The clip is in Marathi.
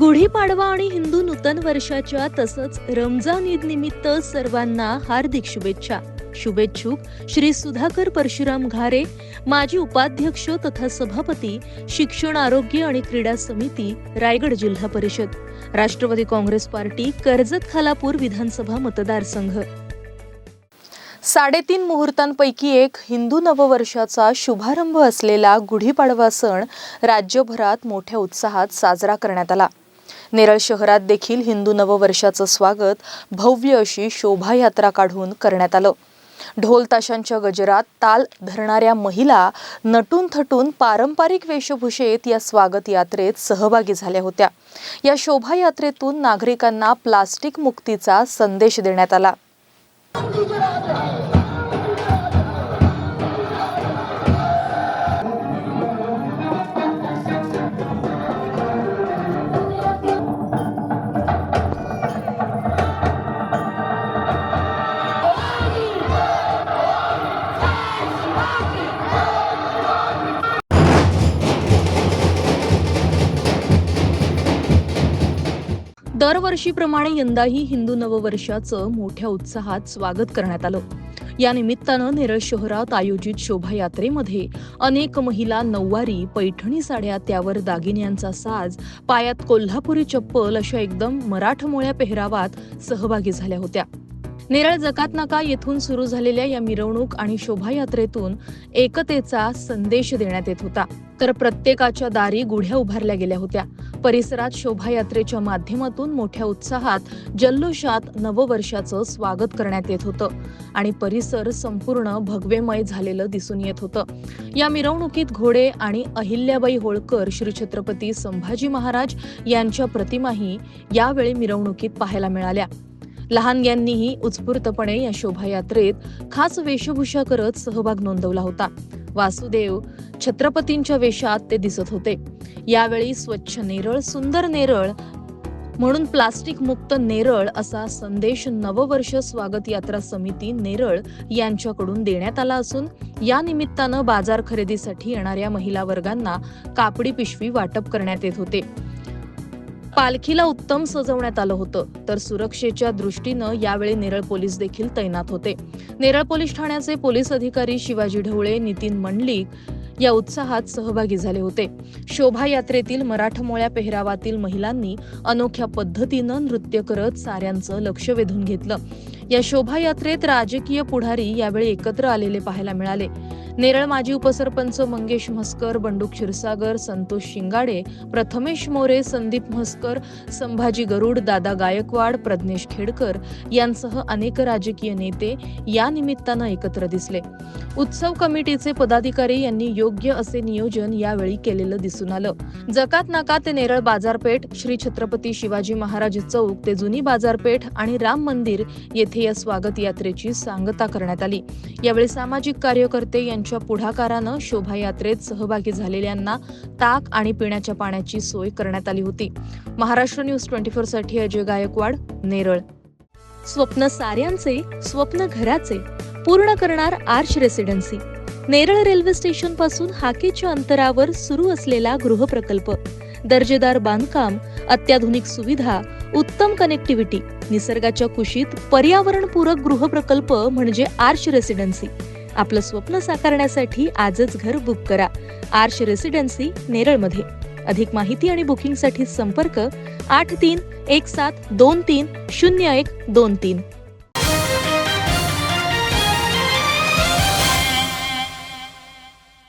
गुढीपाडवा आणि हिंदू नूतन वर्षाच्या तसंच रमजान ईद निमित्त सर्वांना हार्दिक शुभेच्छा. शुभेच्छुक श्री सुधाकर परशुराम घारे माजी उपाध्यक्ष तथा सभापती शिक्षण आरोग्य आणि क्रीडा समिती रायगड जिल्हा परिषद. राष्ट्रवादी काँग्रेस पार्टी कर्जत खालापूर विधानसभा मतदारसंघ. साडेतीन मुहूर्तांपैकी एक हिंदू नववर्षाचा शुभारंभ असलेला गुढीपाडवा सण राज्यभरात मोठ्या उत्साहात साजरा करण्यात आला. नेरळ शहरात देखील हिंदू नववर्षाचं स्वागत भव्य अशी शोभायात्रा काढून करण्यात आलं. ढोल ताशांच्या गजरात ताल धरणाऱ्या महिला नटून थटून पारंपरिक वेशभूषेत या स्वागत यात्रेत सहभागी झाल्या होत्या. या शोभायात्रेतून नागरिकांना प्लास्टिक मुक्तीचा संदेश देण्यात आला. दरवर्षीप्रमाणे यंदाही हिंदू नववर्षाचं मोठ्या उत्साहात स्वागत करण्यात आलं. या निमित्तानं नेरळ शहरात आयोजित शोभायात्रेमध्ये अनेक महिला नऊवारी पैठणी साड्या त्यावर दागिन्यांचा साज पायात कोल्हापुरी चप्पल अशा एकदम मराठमोळ्या पेहरावात सहभागी झाल्या होत्या. नेरळ जकात नाका येथून सुरू झालेल्या या मिरवणूक आणि शोभायात्रेतून एकतेचा संदेश देण्यात येत होता. तर प्रत्येकाच्या दारी गुढ्या उभारल्या गेल्या होत्या. परिसरात शोभायात्रेच्या माध्यमातून मोठ्या उत्साहात जल्लोषात नववर्षाचं स्वागत करण्यात येत होतं आणि परिसर संपूर्ण भगवेमय झालेलं दिसून येत होतं. या मिरवणुकीत घोडे आणि अहिल्याबाई होळकर श्री छत्रपती संभाजी महाराज यांच्या प्रतिमाही यावेळी मिरवणुकीत पाहायला मिळाल्या. लहानग्यांनीही उत्स्फूर्तपणे या शोभायात्रेत खास वेशभूषा करत सहभाग नोंदवला होता. वासुदेव छत्रपतींच्या वेशात ते दिसत होते. यावेळी स्वच्छ नेरळ सुंदर नेरळ म्हणून प्लास्टिक मुक्त नेरळ असा संदेश नववर्ष स्वागत यात्रा समिती नेरळ यांच्याकडून देण्यात आला असून या निमित्तानं बाजार खरेदीसाठी येणाऱ्या महिला वर्गांना कापडी पिशवी वाटप करण्यात येत होते. पालखीला उत्तम सजवण्यात आलं होतं. तर सुरक्षेच्या दृष्टीनं यावेळी नेरळ पोलीस देखील तैनात होते. नेरळ पोलीस ठाण्याचे पोलीस अधिकारी शिवाजी ढवळे नितीन मंडलिक या उत्साहात सहभागी झाले होते. शोभायात्रेतील मराठमोळ्या पेहरावातील महिलांनी अनोख्या पद्धतीनं नृत्य करत साऱ्यांचं लक्ष वेधून घेतलं. या शोभायात्रेत राजकीय पुढारी यावेळी एकत्र आलेले पाहायला मिळाले. नेरळ माजी उपसरपंच मंगेश म्हस्कर बंडू क्षीरसागर संतोष शिंगाडे प्रथमेश मोरे संदीप म्हस्कर संभाजी गरुड दादा गायकवाड प्रज्ञेश खेडकर यांसह अनेक राजकीय नेते या निमित्तानं एकत्र दिसले. उत्सव कमिटीचे पदाधिकारी यांनी योग्य असे नियोजन यावेळी केलेलं दिसून आलं. जकात नाका ते नेरळ बाजारपेठ श्री छत्रपती शिवाजी महाराज चौक ते जुनी बाजारपेठ आणि राम मंदिर येथे या स्वागत यात्रेची सांगता करण्यात आली. यावेळी सामाजिक कार्यकर्ते यांच्या पुढाकारानं शोभायात्रेत सहभागी झालेल्यांना ताक आणि पिण्याच्या पाण्याची सोय करण्यात आली होती. महाराष्ट्र न्यूज ट्वेंटी फोरसाठी अजय गायकवाड नेरळ. स्वप्न साऱ्यांचे स्वप्न घराचे पूर्ण करणार आर्च रेसिडेन्सी. नेरळ रेल्वे स्टेशनपासून हाकेच्या अंतरावर सुरू असलेला गृहप्रकल्प. दर्जेदार बांधकाम अत्याधुनिक सुविधा उत्तम कनेक्टिव्हिटी निसर्गाच्या कुशीत पर्यावरणपूरक गृहप्रकल्प म्हणजे आर्च रेसिडेन्सी. आपलं स्वप्न साकारण्यासाठी आजच घर बुक करा. आर्श रेसिडेन्सी नेरळमध्ये. अधिक माहिती आणि बुकिंगसाठी संपर्क आठ तीन एक सात दोन तीन शून्य एक दोन तीन.